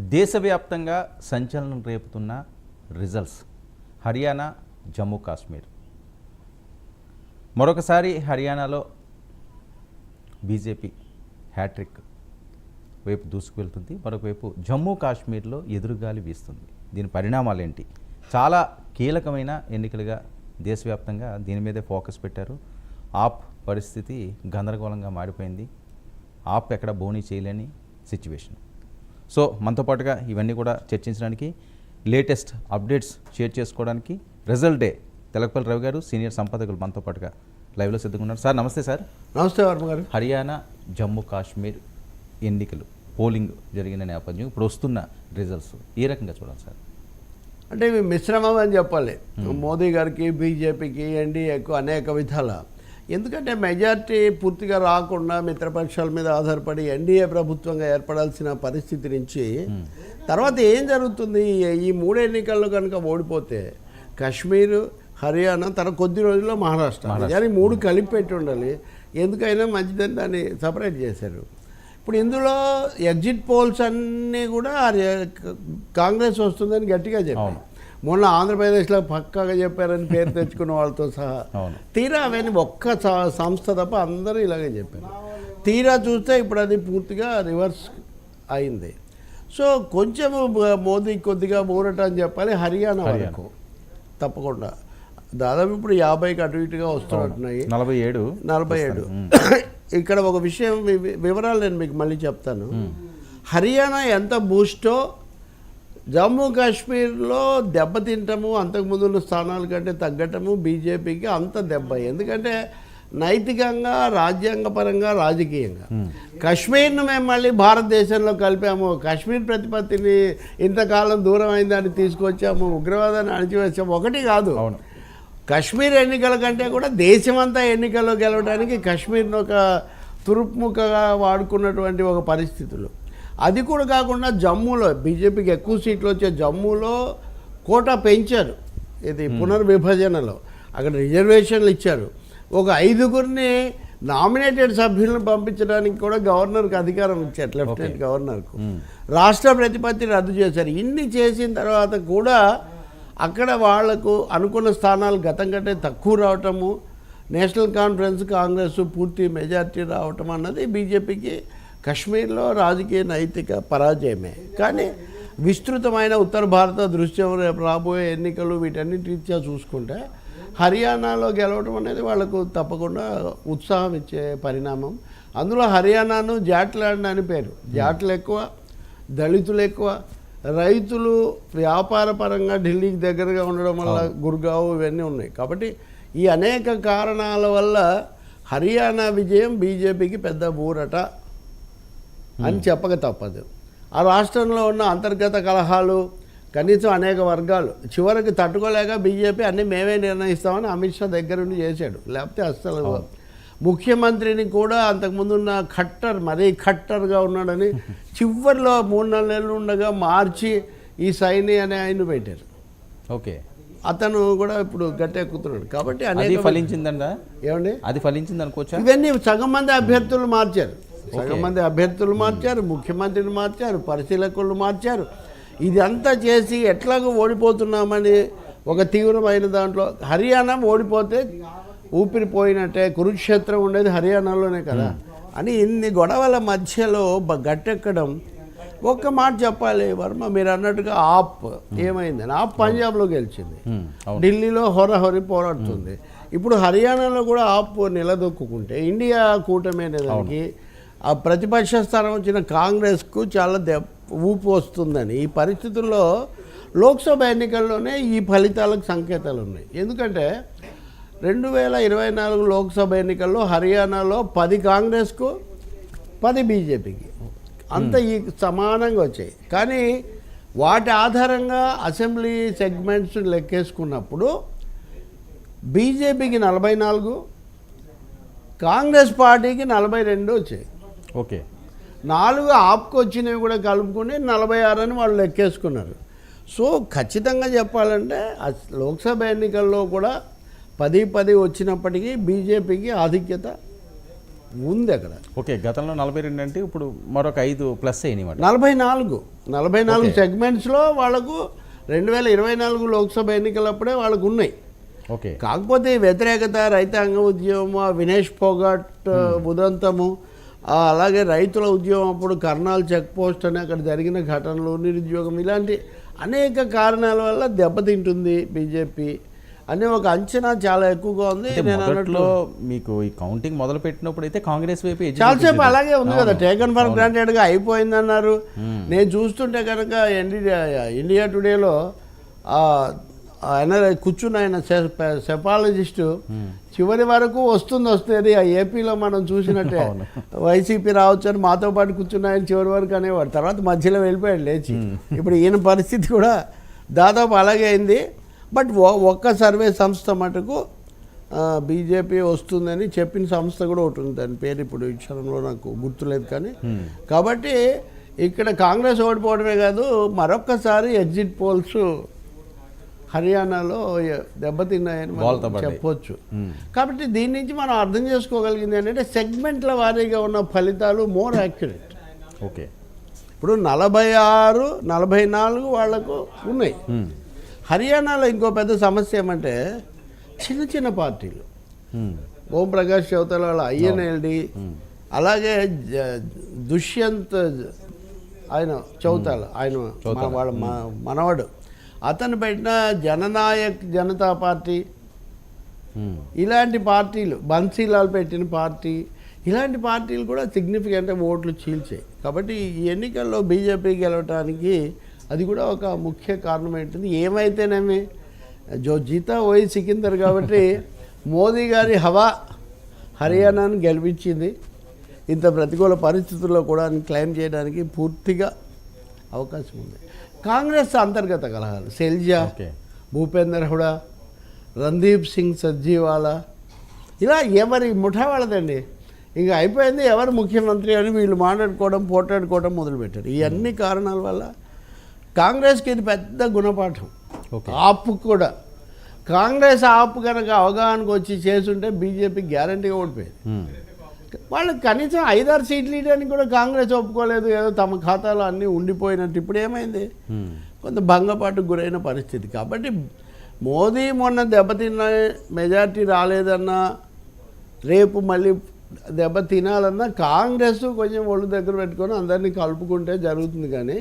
దేశవ్యాప్తంగా సంచలనం రేపుతున్న రిజల్ట్స్. హర్యానా జమ్మూ కాశ్మీర్. మరొకసారి హర్యానాలో బీజేపీ హ్యాట్రిక్ వైపు దూసుకువెళ్తుంది. మరొకవైపు జమ్మూ కాశ్మీర్లో ఎదురుగాలి వీస్తుంది. దీని పరిణామాలు ఏంటి చాలా కీలకమైన ఎన్నికలుగా దేశవ్యాప్తంగా దీని మీదే ఫోకస్ పెట్టారు. ఆప్ పరిస్థితి గందరగోళంగా మారిపోయింది. ఆప్ ఎక్కడ బోనీ చేయలేని సిచ్యువేషన్. సో మనతో పాటుగా ఇవన్నీ కూడా చర్చించడానికి లేటెస్ట్ అప్డేట్స్ షేర్ చేసుకోవడానికి result day Telakapalli Ravi garu senior సంపాదకులు మనతో పాటుగా లైవ్లో సిద్ధంగా ఉన్నారు. సార్ నమస్తే సార్. నమస్తే వర్మ గారు. హర్యానా జమ్మూ కాశ్మీర్ ఎన్నికలు పోలింగ్ జరిగిన నేపథ్యం ఇప్పుడు వస్తున్న రిజల్ట్స్ ఏ రకంగా చూడాలి సార్? అంటే మిశ్రమం అని చెప్పాలి. మోదీ గారికి బీజేపీకి ఎన్డీఏకు అనేక విధాల ఎందుకంటే మెజార్టీ పూర్తిగా రాకుండా మిత్రపక్షాల మీద ఆధారపడి ఎన్డీఏ ప్రభుత్వంగా ఏర్పడాల్సిన పరిస్థితి నుంచి తర్వాత ఏం జరుగుతుంది? ఈ- మూడు ఎన్నికల్లో కనుక ఓడిపోతే కాశ్మీర్ హర్యానా తర్వాత కొద్ది రోజుల్లో మహారాష్ట్ర. కానీ మూడు కలిపి పెట్టి ఉండాలి. ఎందుకైనా మంచిదని దాన్ని సపరేట్ చేశారు. ఇప్పుడు ఇందులో ఎగ్జిట్ పోల్స్ అన్నీ కూడా కాంగ్రెస్ వస్తుందని గట్టిగా చెప్పారు. మొన్న ఆంధ్రప్రదేశ్లో పక్కాగా చెప్పారని పేరు తెచ్చుకున్న వాళ్ళతో సహా. తీరా అవన్నీ ఒక్క సంస్థ తప్ప అందరూ ఇలాగే చెప్పారు. తీరా చూస్తే ఇప్పుడు అది పూర్తిగా రివర్స్ అయింది. సో కొంచెం మోదీ కొద్దిగా ఊరట అని చెప్పాలి హర్యానా వరకు. తప్పకుండా. దాదాపు ఇప్పుడు యాభైకి అటు ఇటుగా వస్తున్నట్టున్నాయి. నలభై ఏడు నలభై ఏడు. ఇక్కడ ఒక విషయం వివరాలు నేను మీకు మళ్ళీ చెప్తాను. హర్యానా ఎంత బూస్టో జమ్మూ కాశ్మీర్లో దెబ్బతింటము అంతకుముందు ఉన్న స్థానాల కంటే తగ్గటము బీజేపీకి అంత దెబ్బ. ఎందుకంటే నైతికంగా రాజ్యాంగపరంగా రాజకీయంగా. కాశ్మీర్ను మేము మళ్ళీ భారతదేశంలో కలిపాము. కాశ్మీర్ ప్రతిపత్తిని ఇంతకాలం దూరం అయిందని తీసుకొచ్చాము. ఉగ్రవాదాన్ని అణిచివేసాము. ఒకటి కాదు. కశ్మీర్ ఎన్నికల కంటే కూడా దేశమంతా ఎన్నికల్లో గెలవడానికి కశ్మీర్ను ఒక తురుపుముఖగా వాడుకున్నటువంటి ఒక పరిస్థితులు. అది కూడా కాకుండా జమ్మూలో బీజేపీకి ఎక్కువ సీట్లు వచ్చే జమ్మూలో కోటా పెంచారు. ఇది పునర్విభజనలో. అక్కడ రిజర్వేషన్లు ఇచ్చారు. ఒక ఐదుగురిని నామినేటెడ్ సభ్యులను పంపించడానికి కూడా గవర్నర్కి అధికారం ఇచ్చారు లెఫ్టినెంట్ గవర్నర్కు. రాష్ట్ర ప్రతిపత్తి రద్దు చేశారు. ఇన్ని చేసిన తర్వాత కూడా అక్కడ వాళ్ళకు అనుకున్న స్థానాలు గతం కంటే తక్కువ రావటము నేషనల్ కాన్ఫరెన్స్ కాంగ్రెస్ పూర్తి మెజార్టీ రావటం అన్నది బీజేపీకి కశ్మీర్లో రాజకీయ నైతిక పరాజయమే. కానీ విస్తృతమైన ఉత్తర భారత దృశ్యం రేపు రాబోయే ఎన్నికలు వీటన్నిటి రీత్యా చూసుకుంటే హర్యానాలో గెలవడం అనేది వాళ్ళకు తప్పకుండా ఉత్సాహం ఇచ్చే పరిణామం. అందులో హర్యానాను జాట్లాండ్ అని పేరు. జాట్లు ఎక్కువ దళితులు ఎక్కువ రైతులు వ్యాపార పరంగా ఢిల్లీకి దగ్గరగా ఉండడం వల్ల గుర్గావ్ ఇవన్నీ ఉన్నాయి. కాబట్టి ఈ అనేక కారణాల వల్ల హర్యానా విజయం బీజేపీకి పెద్ద ఊరట అని చెప్పక తప్పదు. ఆ రాష్ట్రంలో ఉన్న అంతర్గత కలహాలు కనీసం అనేక వర్గాలు చివరికి తట్టుకోలేక బీజేపీ అన్నీ మేమే నిర్ణయిస్తామని అమిత్ షా దగ్గరుండి చేశాడు. లేకపోతే అస్సలు ముఖ్యమంత్రిని కూడా అంతకుముందున్న ఖట్టర్ మరీ ఖట్టర్గా ఉన్నాడని చివరిలో మూడు నాలుగు నెలలు ఉండగా మార్చి ఈ సైని అనే ఆయన పెట్టారు. ఓకే. అతను కూడా ఇప్పుడు గట్టెక్కుతున్నాడు. కాబట్టి అది అనేక ఫలించిందండా ఏమండి? అది ఫలించింది అనుకోవచ్చా? ఇవన్నీ సగం మంది అభ్యర్థులు మార్చారు. సగం మంది అభ్యర్థులు మార్చారు ముఖ్యమంత్రిని మార్చారు పరిశీలకులు మార్చారు. ఇదంతా చేసి ఎట్లాగో ఓడిపోతున్నామని ఒక తీవ్రమైన దాంట్లో హర్యానా ఓడిపోతే ఊపిరిపోయినట్టే కురుక్షేత్రం ఉండేది హర్యానాలోనే కదా. అని ఇన్ని గొడవల మధ్యలో గట్టెక్కడం ఒక్క మాట చెప్పాలి వర్మ మీరు అన్నట్టుగా ఆప్ ఏమైందని. ఆప్ పంజాబ్లో గెలిచింది. ఢిల్లీలో హొరహొరి పోరాడుతుంది. ఇప్పుడు హర్యానాలో కూడా ఆప్ నిలదొక్కుంటే ఇండియా కూటమి అనే దానికి ఆ ప్రతిపక్ష స్థానం వచ్చిన కాంగ్రెస్కు చాలా దెబ్బ ఊపు వస్తుందని. ఈ పరిస్థితుల్లో లోక్సభ ఎన్నికల్లోనే ఈ ఫలితాలకు సంకేతాలు ఉన్నాయి ఎందుకంటే రెండు వేల ఇరవై నాలుగు లోక్సభ ఎన్నికల్లో హర్యానాలో పది కాంగ్రెస్కు పది బీజేపీకి. అంత ఈ సమానంగా వచ్చాయి. కానీ వాటి ఆధారంగా అసెంబ్లీ సెగ్మెంట్స్ లెక్కేసుకున్నప్పుడు బీజేపీకి నలభై నాలుగు కాంగ్రెస్ పార్టీకి నలభై రెండు వచ్చాయి. ఓకే. నాలుగు ఆప్కి వచ్చినవి కూడా కలుపుకొని నలభై ఆరు అని వాళ్ళు లెక్కేసుకున్నారు. సో ఖచ్చితంగా చెప్పాలంటే లోక్సభ ఎన్నికల్లో కూడా పది పది వచ్చినప్పటికీ బీజేపీకి ఆధిక్యత ఉంది అక్కడ. ఓకే గతంలో నలభై రెండు అంటే ఇప్పుడు మరొక ఐదు ప్లస్ అయినాయి నలభై నాలుగు. నలభై నాలుగు. సెగ్మెంట్స్లో వాళ్ళకు రెండు వేల ఇరవై నాలుగు లోక్సభ ఎన్నికలప్పుడే వాళ్ళకు ఉన్నాయి. ఓకే. కాకపోతే వ్యతిరేకత రైతాంగ ఉద్యమం వినేష్ పోగాట్ ఉదంతము అలాగే రైతుల ఉద్యమం అప్పుడు కర్నాల్ చెక్ పోస్ట్ అని అక్కడ జరిగిన ఘటనలు నిరుద్యోగం ఇలాంటి అనేక కారణాల వల్ల దెబ్బతింటుంది బీజేపీ అనే ఒక అంచనా చాలా ఎక్కువగా ఉంది నేను అన్నట్లు మీకు ఈ కౌంటింగ్ మొదలు పెట్టినప్పుడు అయితే కాంగ్రెస్ వైపు చాలాసేపు. అలాగే ఉంది కదా. Taken for. గ్రాంటెడ్గా అయిపోయిందన్నారు Hmm. నేను చూస్తుంటే కనుక ఇండియా ఇండియా టుడేలో ఆయన కూర్చున్న ఆయన సెపాలజిస్టు చివరి వరకు వస్తుంది వస్తుంది ఆ ఏపీలో మనం చూసినట్టే. వైసీపీ రావచ్చు అని మాతో పాటు కూర్చున్న ఆయన చివరి వరకు అనేవాడు. తర్వాత మధ్యలో వెళ్ళిపోయాడు లేచి. ఇప్పుడు ఈయన పరిస్థితి కూడా దాదాపు అలాగే అయింది. బట్ ఒక్క సర్వే సంస్థ మటుకు బీజేపీ వస్తుందని చెప్పిన సంస్థ కూడా ఒకటి ఉంది. దాని పేరు ఇప్పుడు ఈ క్షణంలో నాకు గుర్తులేదు కానీ. కాబట్టి ఇక్కడ కాంగ్రెస్ ఓడిపోవడమే కాదు మరొక్కసారి ఎగ్జిట్ పోల్స్ హర్యానాలో దెబ్బతిన్నాయని. చెప్పొచ్చు. కాబట్టి దీని నుంచి మనం అర్థం చేసుకోగలిగింది ఏంటంటే సెగ్మెంట్ల వారీగా ఉన్న ఫలితాలు మోర్ యాక్యురేట్. ఓకే. ఇప్పుడు నలభై ఆరు నలభై నాలుగు వాళ్ళకు ఉన్నాయి. హర్యానాలో ఇంకో పెద్ద సమస్య ఏమంటే చిన్న చిన్న పార్టీలు. ఓం ప్రకాష్ చౌతాల వాళ్ళ ఐఎన్ఎల్డి అలాగే దుష్యంత్ ఆయన చౌతాల ఆయన వాళ్ళ మనవడు. అతను పెట్టిన జననాయక్ జనతా పార్టీ ఇలాంటి పార్టీలు బన్సీలాల్ పెట్టిన పార్టీ ఇలాంటి పార్టీలు కూడా సిగ్నిఫికెంట్ ఓట్లు చీల్చాయి. కాబట్టి ఈ ఎన్నికల్లో బీజేపీ గెలవటానికి అది కూడా ఒక ముఖ్య కారణం ఏంటిది ఏమైతేనేమి? జో జీతా పోయి సికిందర్ కాబట్టి మోదీ గారి హవా హర్యానాను గెలిపించింది. ఇంత ప్రతికూల పరిస్థితుల్లో కూడా క్లెయిమ్ చేయడానికి పూర్తిగా అవకాశం ఉంది. కాంగ్రెస్ అంతర్గత కలహాలు. సెల్జా ఓకే. భూపేందర్ హుడా రందీప్ సింగ్ సజ్జీవాలా. ఇలా ఎవరి ముఠా వాళ్ళదండి. ఇంకా అయిపోయింది ఎవరు ముఖ్యమంత్రి అని వీళ్ళు మాట్లాడుకోవడం పోట్లాడుకోవడం మొదలుపెట్టారు. ఈ అన్ని కారణాల వల్ల కాంగ్రెస్కి ఇది పెద్ద గుణపాఠం. ఆప్ కూడా. కాంగ్రెస్ ఆప్ కనుక అవగాహనకు వచ్చి చేసుంటే బీజేపీ గ్యారంటీగా ఓడిపోయేది. వాళ్ళకి కనీసం ఐదారు సీట్లు ఇవ్వడానికి కూడా కాంగ్రెస్ ఒప్పుకోలేదు ఏదో తమ ఖాతాలో అన్నీ ఉండిపోయినట్టు. ఇప్పుడు ఏమైంది. కొంత భంగపాటుకు గురైన పరిస్థితి. కాబట్టి మోదీ మొన్న దెబ్బతిన్న మెజార్టీ రాలేదన్నా రేపు మళ్ళీ దెబ్బ తినాలన్నా కాంగ్రెస్ కొంచెం ఒళ్ళు దగ్గర పెట్టుకొని అందరినీ కలుపుకుంటే జరుగుతుంది కానీ